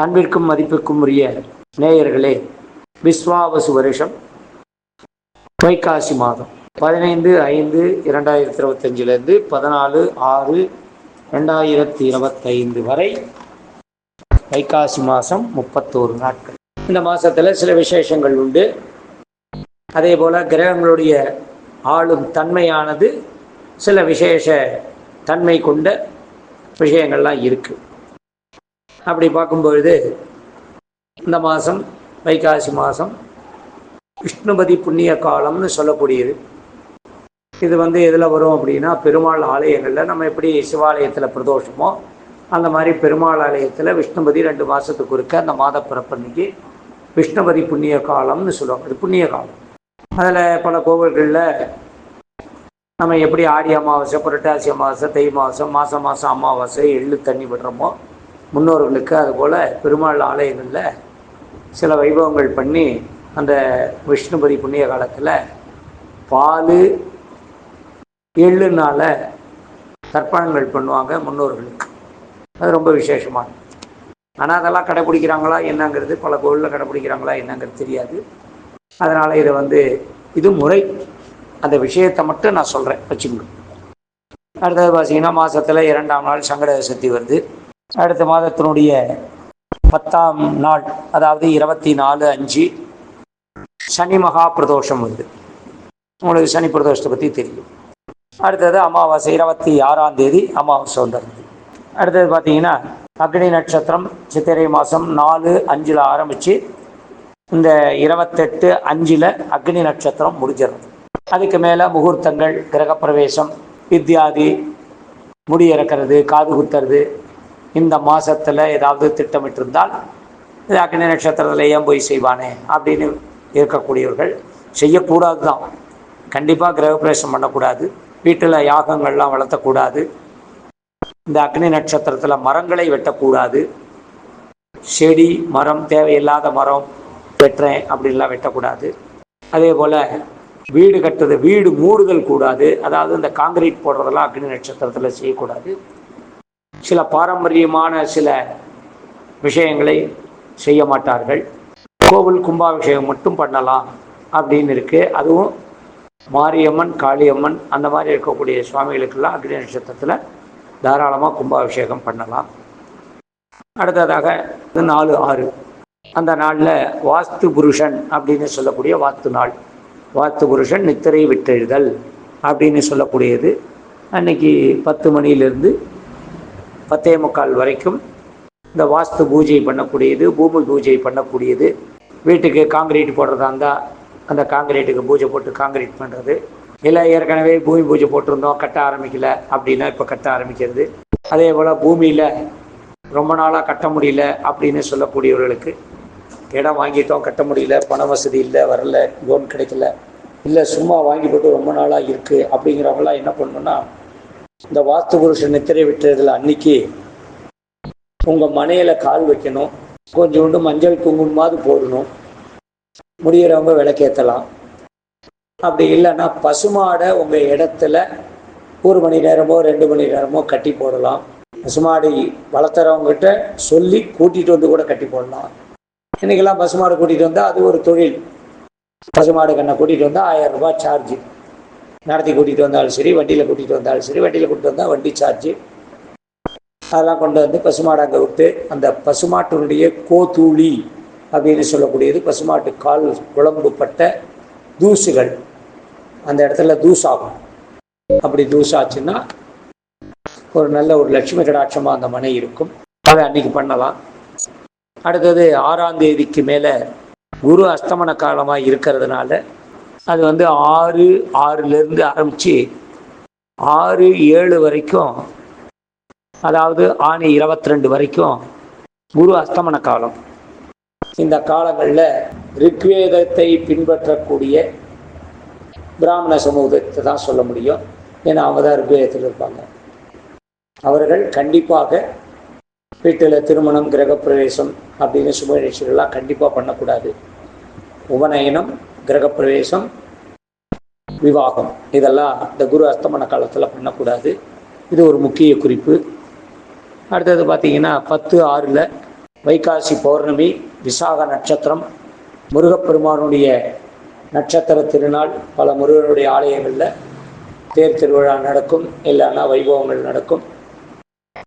அன்பிற்கும் மதிப்பிற்கும் உரிய நேயர்களே விஸ்வாவசு வருஷம் வைகாசி மாதம். பதினைந்து ஐந்து இரண்டாயிரத்தி இருபத்தஞ்சிலேருந்து பதினாலு ஆறு ரெண்டாயிரத்தி இருபத்தைந்து வரை வைகாசி மாதம் முப்பத்தோரு நாட்கள். இந்த மாதத்தில் சில விசேஷங்கள் உண்டு. அதே போல் கிரகங்களுடைய ஆளும் தன்மையானது சில விசேஷ தன்மை கொண்ட விஷயங்கள்லாம் இருக்குது அப்படி பார்க்கும்பொழுது இந்த மாதம் வைகாசி மாதம் விஷ்ணுபதி புண்ணிய காலம்னு சொல்லக்கூடியது. இது வந்து எதில் வரும் அப்படின்னா பெருமாள் ஆலயங்களில் நம்ம எப்படி சிவாலயத்தில் பிரதோஷமோ அந்த மாதிரி பெருமாள் ஆலயத்தில் விஷ்ணுபதி ரெண்டு மாதத்துக்கு இருக்க அந்த மாத பிறப்பன்னைக்கு விஷ்ணுபதி புண்ணிய காலம்னு சொல்லுவாங்க. அது புண்ணிய காலம். அதில் பல கோவில்களில் நம்ம எப்படி ஆடி அமாவாசை புரட்டாசி அமாவாசை தை மாதம் மாதம் மாதம் அமாவாசை எள்ளு தண்ணி விடுறோமோ முன்னோர்களுக்கு அதுபோல் பெருமாள் ஆலயங்களில் சில வைபவங்கள் பண்ணி அந்த விஷ்ணுபதி புண்ணிய காலத்தில் பால் எள்ளுனால தர்ப்பணங்கள் பண்ணுவாங்க முன்னோர்களுக்கு. அது ரொம்ப விசேஷமானது ஆனால் அதெல்லாம் கடைப்பிடிக்கிறாங்களா என்னங்கிறது பல கோவிலில் கடைப்பிடிக்கிறாங்களா என்னங்கிறது தெரியாது. அதனால் இதை வந்து இது முறை. அந்த விஷயத்தை மட்டும் நான் சொல்கிறேன் வச்சுக்கணும் அடுத்தது பார்த்தீங்கன்னா மாதத்தில் இரண்டாம் நாள் சங்கட சக்தி வருது. அடுத்த மாதத்தினுடைய பத்தாம் நாள் அதாவது இருபத்தி நாலு அஞ்சு சனி மகா பிரதோஷம் வருது. உங்களுக்கு சனி பிரதோஷத்தை பற்றி தெரியும். அடுத்தது அமாவாசை இருபத்தி ஆறாம் தேதி அமாவாசை வந்துடுது அடுத்தது பார்த்தீங்கன்னா அக்னி நட்சத்திரம் சித்திரை மாதம் நாலு அஞ்சில் ஆரம்பித்து இந்த இருபத்தெட்டு அஞ்சில் அக்னி நட்சத்திரம் முடிஞ்சிடும் அதுக்கு மேலே முகூர்த்தங்கள் கிரகப்பிரவேசம் வித்யாதி முடி இறக்கிறது காது குத்துறது இந்த மாதத்தில் ஏதாவது திட்டமிட்டிருந்தால் இது அக்னி நட்சத்திரத்தில் ஏன் போய் செய்வானே? அப்படின்னு இருக்கக்கூடியவர்கள் செய்யக்கூடாது தான் கண்டிப்பாக கிரகப்பிரவேசம் பண்ணக்கூடாது. வீட்டில் யாகங்கள்லாம் வளர்த்தக்கூடாது. இந்த அக்னி நட்சத்திரத்தில் மரங்களை வெட்டக்கூடாது. செடி மரம் தேவையில்லாத மரம் வெட்டுறேன் அப்படின்லாம் வெட்டக்கூடாது. அதே போல் வீடு கட்டுறது வீடு மூடுதல் கூடாது. அதாவது இந்த காங்கிரீட் போடுறதெல்லாம் அக்னி நட்சத்திரத்தில் செய்யக்கூடாது. சில பாரம்பரியமான சில விஷயங்களை செய்ய மாட்டார்கள். கோவில் கும்பாபிஷேகம் மட்டும் பண்ணலாம் அப்படின்னு இருக்குது அதுவும் மாரியம்மன் காளியம்மன் அந்த மாதிரி இருக்கக்கூடிய சுவாமிகளுக்கெல்லாம் அக்னி நட்சத்திரத்தில் தாராளமாக கும்பாபிஷேகம் பண்ணலாம். அடுத்ததாக நாலு ஆறு. அந்த நாளில் வாஸ்து புருஷன் அப்படின்னு சொல்லக்கூடிய வாஸ்து நாள். வாஸ்து புருஷன் நித்திரை விட்டெழுதல் அப்படின்னு சொல்லக்கூடியது. அன்னைக்கு பத்து மணியிலிருந்து பத்தே முக்கால் வரைக்கும் இந்த வாஸ்து பூஜை பண்ணக்கூடியது பூமி பூஜை பண்ணக்கூடியது. வீட்டுக்கு காங்கிரீட் போடுறதா இருந்தால் அந்த காங்கிரீட்டுக்கு பூஜை போட்டு காங்கிரீட் பண்ணுறது இல்லை ஏற்கனவே பூமி பூஜை போட்டிருந்தோம் கட்ட ஆரம்பிக்கல அப்படின்னா இப்போ கட்ட ஆரம்பிக்கிறது. அதே போல் பூமியில் ரொம்ப நாளாக கட்ட முடியல அப்படின்னு சொல்லக்கூடியவர்களுக்கு இடம் வாங்கிட்டோம் கட்ட முடியல பண வசதி இல்லை வரல லோன் கிடைக்கல. இல்லை சும்மா வாங்கி போட்டு ரொம்ப நாளாக இருக்குது அப்படிங்கிறவங்களாம் என்ன பண்ணணும்னா இந்த வாஸ்து புருஷன் நித்திரை விட்டுறதுல அன்னைக்கு உங்கள் மனையில் கால் வைக்கணும். கொஞ்சோண்டு மஞ்சள் குங்குமமாவது போடணும். முடிகிறவங்க விளக்கேற்றலாம் அப்படி இல்லைன்னா பசுமாடை உங்கள் இடத்துல ஒரு மணி நேரமோ ரெண்டு மணி நேரமோ கட்டி போடலாம். பசுமாடு வளர்த்துறவங்ககிட்ட சொல்லி கூட்டிகிட்டு வந்து கூட கட்டி போடலாம். இன்றைக்கெல்லாம் பசுமாடு கூட்டிகிட்டு வந்தால் அது ஒரு தொழில். பசுமாடு கண்ணை கூட்டிகிட்டு வந்தால் ஆயிரம் ரூபாய் சார்ஜ் நடத்தி கூட்டிகிட்டு வந்தாலும் சரி வண்டியில் கூட்டிகிட்டு வந்தாலும் சரி வண்டியில் கூட்டிகிட்டு வந்தால் வண்டி சார்ஜு அதெல்லாம் கொண்டு வந்து பசுமாடு அங்கே விட்டு அந்த பசுமாட்டினுடைய கோதூளி அப்படின்னு சொல்லக்கூடியது பசுமாட்டு கால் குழம்புப்பட்ட தூசுகள். அந்த இடத்துல தூசாகும் அப்படி தூசாச்சுன்னா ஒரு நல்ல ஒரு லட்சுமி கடாட்சமாக அந்த மனை இருக்கும். அதை அன்னைக்கு பண்ணலாம். அடுத்தது ஆறாம் தேதிக்கு மேலே குரு அஸ்தமன காலமாக இருக்கிறதுனால அது வந்து ஆறு ஆறுலேருந்து ஆரம்பித்து ஆறு ஏழு வரைக்கும் அதாவது ஆணி இருபத்தி ரெண்டு வரைக்கும் குரு அஸ்தமன காலம். இந்த காலங்களில் ரிக்வேதத்தை பின்பற்றக்கூடிய பிராமண சமூகத்தை தான் சொல்ல முடியும். ஏன்னா அவங்க தான் ரிக்வேதத்தில் இருப்பாங்க. அவர்கள் கண்டிப்பாக வீட்டில் திருமணம் கிரகப்பிரவேசம் அப்படின்னு சுப நிகழ்ச்சிகள்லாம் கண்டிப்பாக பண்ணக்கூடாது. உபநயனம் கிரகப்பிரவேசம் விவாகம். இதெல்லாம் இந்த குரு அஸ்தமன காலத்தில் பண்ணக்கூடாது. இது ஒரு முக்கிய குறிப்பு. அடுத்தது பார்த்தீங்கன்னா பத்து ஆறில் வைகாசி பௌர்ணமி விசாக நட்சத்திரம் முருகப்பெருமானுடைய நட்சத்திர திருநாள் பல முருகனுடைய ஆலயங்களில் தேர் திருவிழா நடக்கும் இல்லைன்னா வைபவங்கள் நடக்கும்.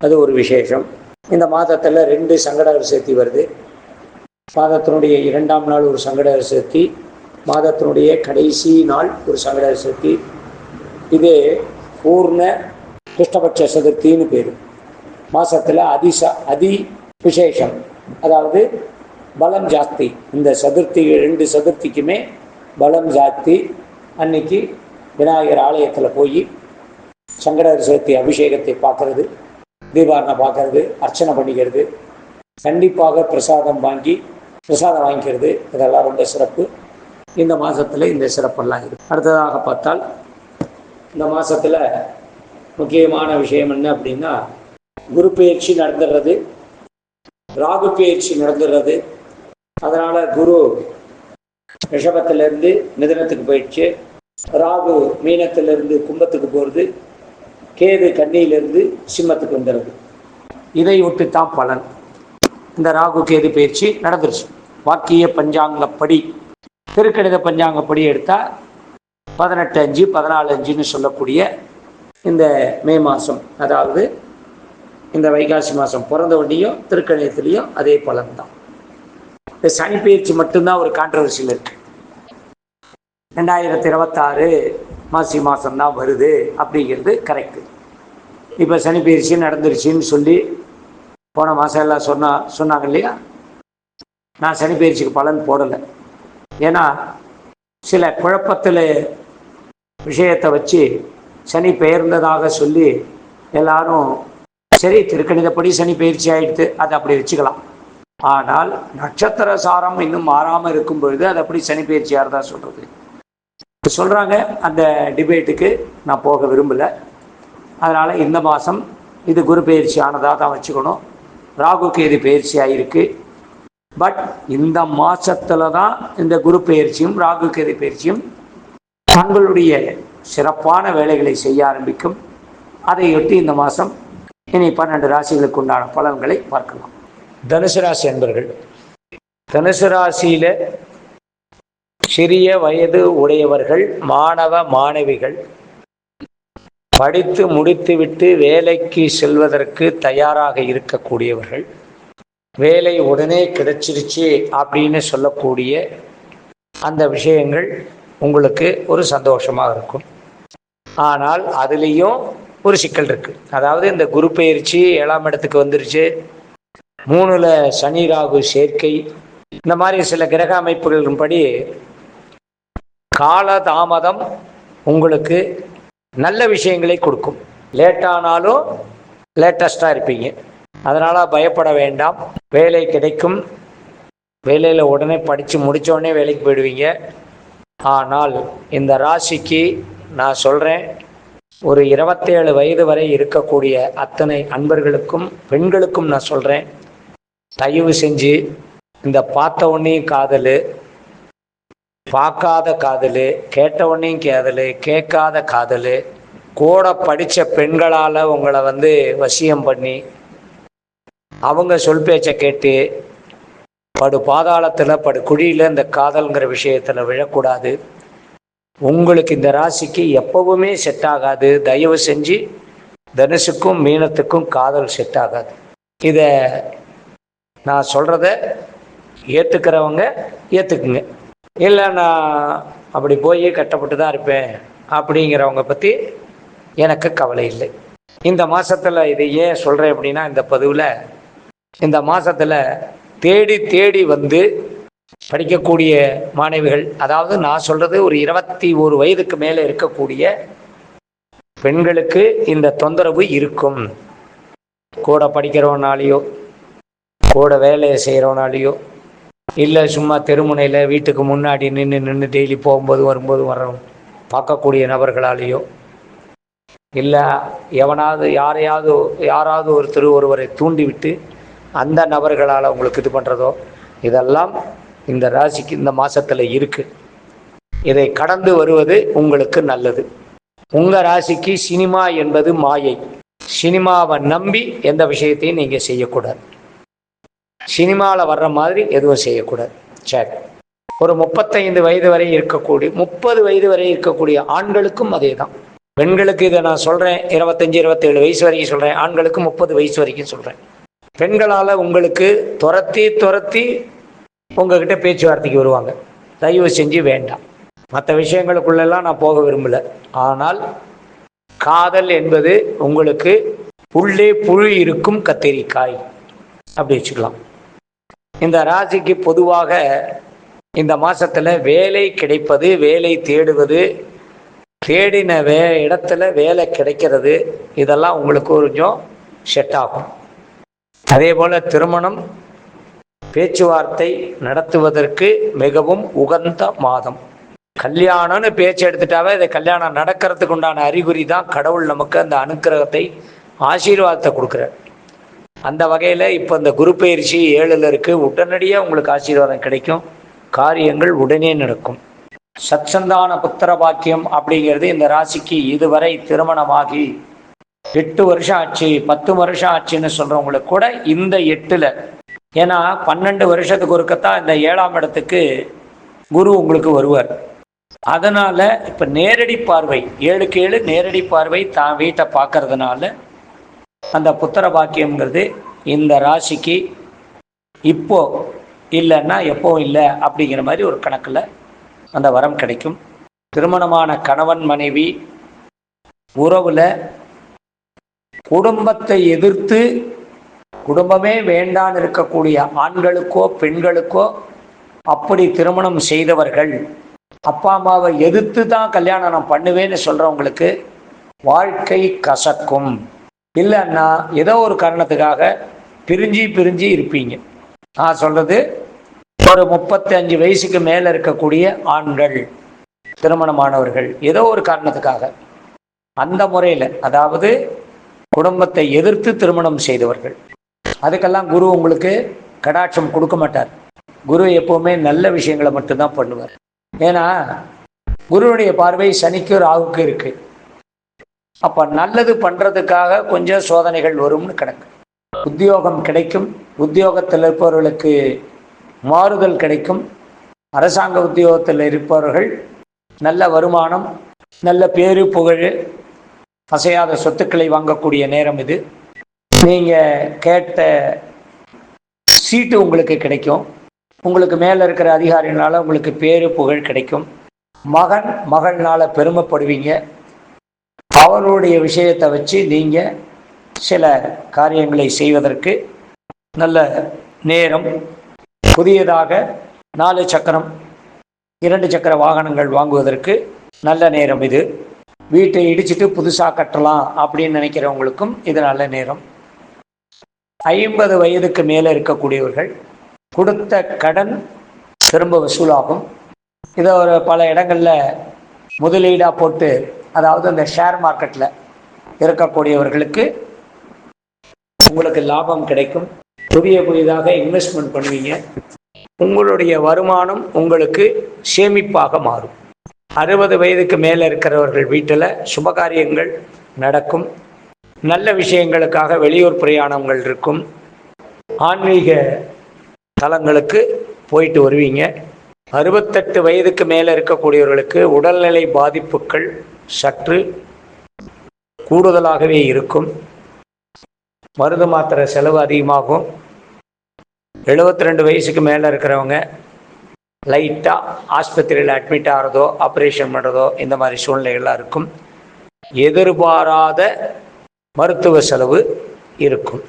அது ஒரு விசேஷம். இந்த மாதத்தில் ரெண்டு சங்கடகர் சேர்த்தி வருது. மாதத்தினுடைய இரண்டாம் நாள் ஒரு சங்கடகர் சேர்த்தி மாதத்தினுடைய கடைசி நாள் ஒரு சங்கட சதுர்த்தி இது பூர்ண கிருஷ்ணபட்ச சதுர்த்தின்னு பேர். மாதத்தில் அதிச அதி விசேஷம். அதாவது பலம் ஜாஸ்தி. இந்த சதுர்த்தி ரெண்டு சதுர்த்திக்குமே பலம் ஜாஸ்தி. அன்னைக்கு விநாயகர் ஆலயத்தில் போய் சங்கடர் சதுர்த்தி அபிஷேகத்தை பார்க்கறது தீபாரணை பார்க்கறது அர்ச்சனை பண்ணிக்கிறது. கண்டிப்பாக பிரசாதம் வாங்கி பிரசாதம் வாங்கிக்கிறது. இதெல்லாம் ரொம்ப சிறப்பு. இந்த மாதத்தில் இந்த சிறப்பெல்லாம் இருக்குது அடுத்ததாக பார்த்தால் இந்த மாதத்தில் முக்கியமான விஷயம் என்ன அப்படின்னா குரு பயிற்சி நடந்துடுறது ராகு பயிற்சி நடந்துடுறது. அதனால் குரு ரிஷபத்திலிருந்து மிதனத்துக்கு போயிடுச்சு. ராகு மீனத்திலிருந்து கும்பத்துக்கு போகிறது கேது கண்ணியிலிருந்து சிம்மத்துக்கு வந்துடுறது. இதை விட்டு தான் பலன். இந்த ராகு கேது பயிற்சி நடந்துருச்சு. வாக்கிய பஞ்சாங்கப்படி திருக்கணித பஞ்சாங்கப்படி எடுத்தால் பதினெட்டு அஞ்சு பதினாலு அஞ்சுன்னு சொல்லக்கூடிய இந்த மே மாதம் அதாவது இந்த வைகாசி மாதம் பிறந்த ஒண்டியும் திருக்கணிதத்துலேயும் அதே பலன் தான் இந்த சனி பயிற்சி மட்டும்தான் ஒரு கான்ட்ரவர்சியில் இருக்கு. ரெண்டாயிரத்தி இருபத்தாறு மாசி மாதம்தான் வருது அப்படிங்கிறது கரெக்டு இப்போ சனி பயிற்சி நடந்துருச்சுன்னு சொல்லி போன மாதம் எல்லாம் சொன்னா சொன்னாங்க இல்லையா? நான் சனி பயிற்சிக்கு பலன் போடலை. ஏன்னா சில குழப்பத்தில் விஷயத்தை வச்சு சனி பெயர்ந்ததாக சொல்லி எல்லாரும் சரி திருக்கணிதப்படி சனி பயிற்சி ஆயிடுத்து அதை அப்படி வச்சுக்கலாம். ஆனால் நட்சத்திர சாரம் இன்னும் மாறாமல் இருக்கும் பொழுது அது அப்படி சனி பயிற்சியாக தான் சொல்கிறது சொல்கிறாங்க அந்த டிபேட்டுக்கு நான் போக விரும்பலை. அதனால் இந்த மாதம் இது குரு பயிற்சி ஆனதாக தான் வச்சுக்கணும். ராகு கேது பயிற்சி ஆகிருக்கு பட் இந்த மாசத்துல தான் இந்த குரு பயிற்சியும் ராகு கதி பயிற்சியும் தங்களுடைய சிறப்பான வேலைகளை செய்ய ஆரம்பிக்கும். அதையொட்டி இந்த மாதம் இனி பன்னெண்டு ராசிகளுக்கு உண்டான பலன்களை பார்க்கலாம். தனுசு ராசி அன்பர்கள் தனுசு ராசியில சிறிய வயது உடையவர்கள் மாணவ மாணவிகள் படித்து முடித்துவிட்டு வேலைக்கு செல்வதற்கு தயாராக இருக்கக்கூடியவர்கள். வேலை உடனே கிடைச்சிருச்சு அப்படின்னு சொல்லக்கூடிய அந்த விஷயங்கள் உங்களுக்கு ஒரு சந்தோஷமாக இருக்கும். ஆனால் அதுலேயும் ஒரு சிக்கல் இருக்கு. அதாவது இந்த குரு பயிற்சி ஏழாம் இடத்துக்கு வந்துருச்சு. மூணுல சனி ராகு சேர்க்கை. இந்த மாதிரி சில கிரக அமைப்புகளின்படி கால தாமதம் உங்களுக்கு நல்ல விஷயங்களை கொடுக்கும். லேட்டானாலும் லேட்டஸ்டாக இருப்பீங்க. அதனால் பயப்பட வேண்டாம். வேலை கிடைக்கும். வேலையில் உடனே படித்து முடித்தோடனே வேலைக்கு போயிடுவீங்க. ஆனால் இந்த ராசிக்கு நான் சொல்கிறேன் ஒரு இருபத்தேழு வயது வரை இருக்கக்கூடிய அத்தனை அன்பர்களுக்கும் பெண்களுக்கும் நான் சொல்கிறேன் தயவு செஞ்சு இந்த பார்த்த உடனேயும் காதல் பார்க்காத காதல் கேட்ட உடனேயும் காதல் கேட்காத காதல் கூட படித்த பெண்களால் உங்களை வந்து வசியம் பண்ணி அவங்க சொல் பேச்சை கேட்டு படு பாதாளத்தில் படு குழியில் இந்த காதல்ங்கிற விஷயத்தில் விழக்கூடாது. உங்களுக்கு இந்த ராசிக்கு எப்பவுமே செட் ஆகாது. தயவு செஞ்சு தனுசுக்கும் மீனத்துக்கும் காதல் செட் ஆகாது. இதை நான் சொல்கிறத ஏற்றுக்கிறவங்க ஏற்றுக்குங்க இல்லை நான் அப்படி போய் கட்டப்பட்டு தான் இருப்பேன் அப்படிங்கிறவங்க பற்றி எனக்கு கவலை இல்லை. இந்த மாதத்தில் இது ஏன் சொல்கிறேன் அப்படின்னா இந்த பதிவில் இந்த மாதத்தில் தேடி தேடி வந்து படிக்கக்கூடிய மாணவிகள் அதாவது நான் சொல்கிறது ஒரு இருபத்தி ஒரு வயதுக்கு மேலே இருக்கக்கூடிய பெண்களுக்கு இந்த தொந்தரவு இருக்கும். கூட படிக்கிறவனாலேயோ கூட வேலையை செய்கிறவனாலேயோ இல்லை சும்மா தெருமுனையில் வீட்டுக்கு முன்னாடி நின்று நின்று டெய்லி போகும்போது வரும்போது வர்றோம் பார்க்கக்கூடிய நபர்களாலேயோ இல்லை எவனாவது யாரையாவது யாராவது ஒருத்தர் ஒருவரை தூண்டிவிட்டு அந்த நபர்களால் உங்களுக்கு இது பண்ணுறதோ இதெல்லாம் இந்த ராசிக்கு இந்த மாதத்தில் இருக்குது இதை கடந்து வருவது உங்களுக்கு நல்லது. உங்கள் ராசிக்கு சினிமா என்பது மாயை. சினிமாவை நம்பி எந்த விஷயத்தையும் நீங்கள் செய்யக்கூடாது. சினிமாவில் வர்ற மாதிரி எதுவும் செய்யக்கூடாது. சரி ஒரு முப்பத்தைந்து வயது வரை இருக்கக்கூடிய முப்பது வயது வரை இருக்கக்கூடிய ஆண்களுக்கும் அதே தான் பெண்களுக்கு இதை நான் சொல்கிறேன் இருபத்தஞ்சி இருபத்தேழு வயசு வரைக்கும் சொல்கிறேன் ஆண்களுக்கு முப்பது வயசு வரைக்கும் சொல்கிறேன் பெண்களால் உங்களுக்கு துரத்தி துரத்தி உங்ககிட்ட பேச்சுவார்த்தைக்கு வருவாங்க. தயவு செஞ்சு வேண்டாம். மற்ற விஷயங்களுக்குள்ளெல்லாம் நான் போக விரும்பல. ஆனால் காதல் என்பது உங்களுக்கு உள்ளே புழு இருக்கும் கத்தரிக்காய். அப்படி வச்சுக்கலாம். இந்த ராசிக்கு பொதுவாக இந்த மாசத்துல வேலை கிடைப்பது வேலை தேடுவது தேடின வே இடத்துல வேலை கிடைக்கிறது இதெல்லாம் உங்களுக்கு கொஞ்சம் செட் ஆகும். அதே போல திருமணம் பேச்சுவார்த்தை நடத்துவதற்கு மிகவும் உகந்த மாதம். கல்யாணம்னு பேச்சு எடுத்துட்டாவே இதை கல்யாணம் நடக்கிறதுக்கு உண்டான அறிகுறி தான் கடவுள் நமக்கு அந்த அனுக்கிரகத்தை ஆசீர்வாதத்தை கொடுக்குறார். அந்த வகையில் இப்போ இந்த குரு பயிற்சி ஏழில் இருக்குது உடனடியாக உங்களுக்கு ஆசீர்வாதம் கிடைக்கும். காரியங்கள் உடனே நடக்கும். சச்சந்தான புத்திர பாக்கியம் அப்படிங்கிறது இந்த ராசிக்கு இதுவரை திருமணமாகி எட்டு வருஷம் ஆச்சு பத்து வருஷம் ஆச்சுன்னு சொல்கிறவங்களுக்கு கூட இந்த எட்டில் ஏன்னா பன்னெண்டு வருஷத்துக்கு ஒருக்கத்தான் இந்த ஏழாம் இடத்துக்கு குரு உங்களுக்கு வருவார். அதனால இப்போ நேரடி பார்வை ஏழுக்கு ஏழு நேரடி பார்வை தான் வீட்டை பார்க்கறதுனால அந்த புத்திர பாக்கியம்ங்கிறது இந்த ராசிக்கு இப்போ இல்லைன்னா எப்போ இல்லை அப்படிங்கிற மாதிரி ஒரு கணக்கில் அந்த வரம் கிடைக்கும். திருமணமான கணவன் மனைவி உறவுல குடும்பத்தை எதிர்த்து குடும்பமே வேண்டான் இருக்கக்கூடிய ஆண்களுக்கோ பெண்களுக்கோ அப்படி திருமணம் செய்தவர்கள் அப்பா அம்மாவை எதிர்த்து தான் கல்யாணம் நான் பண்ணுவேன்னு சொல்றவங்களுக்கு வாழ்க்கை கசக்கும். இல்லைன்னா ஏதோ ஒரு காரணத்துக்காக பிரிஞ்சு பிரிஞ்சு இருப்பீங்க. நான் சொல்றது ஒரு முப்பத்தி அஞ்சு வயசுக்கு மேலே இருக்கக்கூடிய ஆண்கள் திருமணமானவர்கள் ஏதோ ஒரு காரணத்துக்காக. அந்த முறையில் அதாவது குடும்பத்தை எதிர்த்து திருமணம் செய்தவர்கள். அதுக்கெல்லாம் குரு உங்களுக்கு கடாட்சம் கொடுக்க மாட்டார். குரு எப்போவுமே நல்ல விஷயங்களை மட்டும்தான் பண்ணுவார். ஏன்னா குருவுடைய பார்வை சனிக்கு ராகுக்கு இருக்கு. அப்ப நல்லது பண்றதுக்காக கொஞ்சம் சோதனைகள் வரும்னு கிடக்கு. உத்தியோகம் கிடைக்கும். உத்தியோகத்தில் இருப்பவர்களுக்கு மாறுதல் கிடைக்கும். அரசாங்க உத்தியோகத்தில் இருப்பவர்கள் நல்ல வருமானம் நல்ல பேரு புகழ் அசையாத சொத்துக்களை வாங்கக்கூடிய நேரம் இது. நீங்கள் கேட்ட சீட்டு உங்களுக்கு கிடைக்கும். உங்களுக்கு மேலே இருக்கிற அதிகாரினால உங்களுக்கு பேரு புகழ் கிடைக்கும். மகன் மகள்னால பெருமைப்படுவீங்க. அவருடைய விஷயத்தை வச்சு நீங்கள் சில காரியங்களை செய்வதற்கு நல்ல நேரம். புதியதாக நாலு சக்கரம் இரண்டு சக்கர வாகனங்கள் வாங்குவதற்கு நல்ல நேரம் இது. வீட்டை இடிச்சிட்டு புதுசாக கட்டலாம் அப்படின்னு நினைக்கிறவங்களுக்கும் இது நல்ல நேரம். ஐம்பது வயதுக்கு மேலே இருக்கக்கூடியவர்கள் கொடுத்த கடன் திரும்ப வசூலாகும். இதை ஒரு பல இடங்களில் முதலீடாக போட்டு அதாவது அந்த ஷேர் மார்க்கெட்டில் இருக்கக்கூடியவர்களுக்கு உங்களுக்கு லாபம் கிடைக்கும். புதிய புதிதாக இன்வெஸ்ட்மெண்ட் பண்ணுவீங்க. உங்களுடைய வருமானம் உங்களுக்கு சேமிப்பாக மாறும். அறுபது வயதுக்கு மேலே இருக்கிறவர்கள் வீட்டில் சுபகாரியங்கள் நடக்கும். நல்ல விஷயங்களுக்காக வெளியூர் பிரயாணங்கள் இருக்கும். ஆன்மீக தலங்களுக்கு போயிட்டு வருவீங்க. அறுபத்தெட்டு வயதுக்கு மேலே இருக்கக்கூடியவர்களுக்கு உடல்நிலை பாதிப்புகள் சற்று கூடுதலாகவே இருக்கும். மருந்து மாத்திரை செலவு அதிகமாகும். எழுபத்தி ரெண்டு வயசுக்கு மேலே இருக்கிறவங்க லைட்டாக ஆஸ்பத்திரியில் அட்மிட் ஆகிறதோ ஆப்ரேஷன் பண்ணுறதோ இந்த மாதிரி சூழ்நிலைகள்லாம் இருக்கும். எதிர்பாராத மருத்துவ செலவு இருக்கும்.